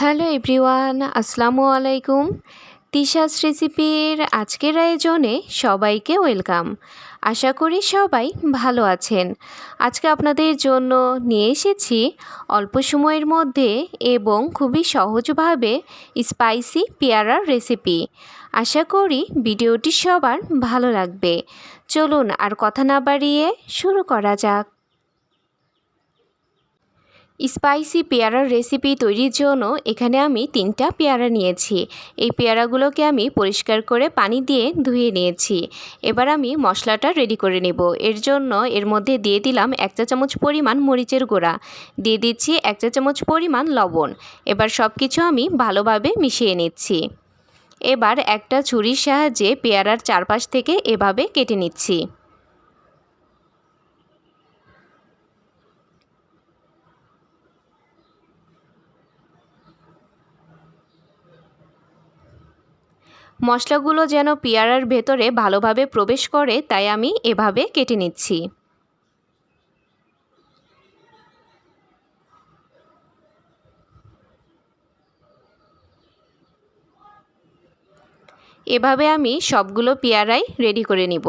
Hello everyone, আসসালামু আলাইকুম। তিশাস রেসিপির আজকের আয়োজনে সবাইকে ওয়েলকাম। আশা করি সবাই ভালো আছেন। আজকে আপনাদের জন্য নিয়ে এসেছি অল্প সময়ের মধ্যে এবং খুবই সহজভাবে স্পাইসি পেয়ারার রেসিপি। আশা করি ভিডিওটি সবার ভালো লাগবে। চলুন আর কথা না বাড়িয়ে শুরু করা যাক। স্পাইসি পেয়ারার রেসিপি তৈরির জন্য এখানে আমি তিনটা পেয়ারা নিয়েছি। এই পেয়ারাগুলোকে আমি পরিষ্কার করে পানি দিয়ে ধুয়ে নিয়েছি। এবার আমি মশলাটা রেডি করে নেব। এর জন্য এর মধ্যে দিয়ে দিলাম এক চা চামচ পরিমাণ মরিচের গুঁড়া। দিয়ে দিচ্ছি এক চা চামচ পরিমাণ লবণ। এবার সব কিছু আমি ভালোভাবে মিশিয়ে নিচ্ছি। এবার একটা ছুরির সাহায্যে পেয়ারার চারপাশ থেকে এভাবে কেটে নিচ্ছি। মশলাগুলো যেন পেয়ারার ভেতরে ভালোভাবে প্রবেশ করে, তাই আমি এভাবে কেটে নিচ্ছি। এভাবে আমি সবগুলো পেয়ারাই রেডি করে নিব।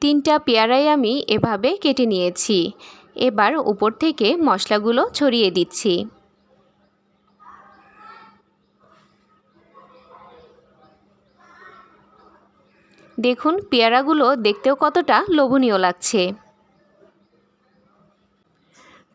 তিনটা পেয়ারাই আমি এভাবে কেটে নিয়েছি। এবার উপর থেকে মশলাগুলো ছড়িয়ে দিচ্ছি। দেখুন পেয়ারাগুলো দেখতেও কতটা লোভনীয় লাগছে।